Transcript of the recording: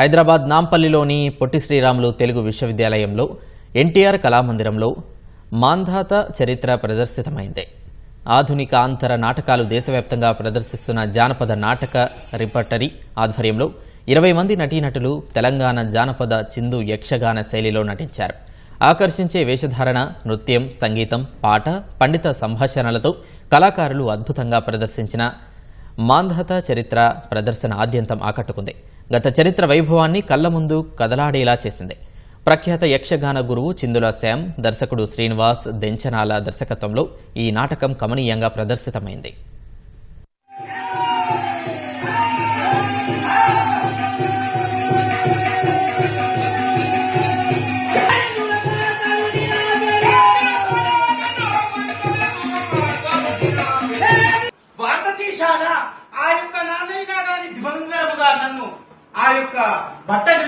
హైదరాబాద్ నాంపల్లిలోని పొట్టి శ్రీరాములు తెలుగు విశ్వవిద్యాలయంలో ఎన్టీఆర్ కళామందిరంలో మాంధాత చరిత్ర ప్రదర్శితమైంది. ఆధునిక ఆంతర నాటకాలు దేశవ్యాప్తంగా ప్రదర్శిస్తున్న జానపద నాటక రిపర్టరీ ఆధ్వర్యంలో ఇరవై మంది నటీనటులు తెలంగాణ జానపద చిందు యక్షగాన శైలిలో నటించారు. ఆకర్షించే వేషధారణ నృత్యం సంగీతం పాట పండిత సంభాషణలతో కళాకారులు అద్భుతంగా ప్రదర్శించిన మాంధాత చరిత్ర ప్రదర్శన ఆద్యంతం ఆకట్టుకుంది. గత చరిత్ర వైభవాన్ని కళ్ళ ముందు కదలాడేలా చేసింది. ప్రఖ్యాత యక్షగాన గురువు చిందుల శ్యామ్ దర్శకుడు శ్రీనివాస్ దెంచనాల దర్శకత్వంలో ఈ నాటకం కమనీయంగా ప్రదర్శితమైంది. భారతదేశాన ఆ యొక్క నాన్నైనా గాని దివంగరముగా నన్ను ఆ యొక్క బట్టలు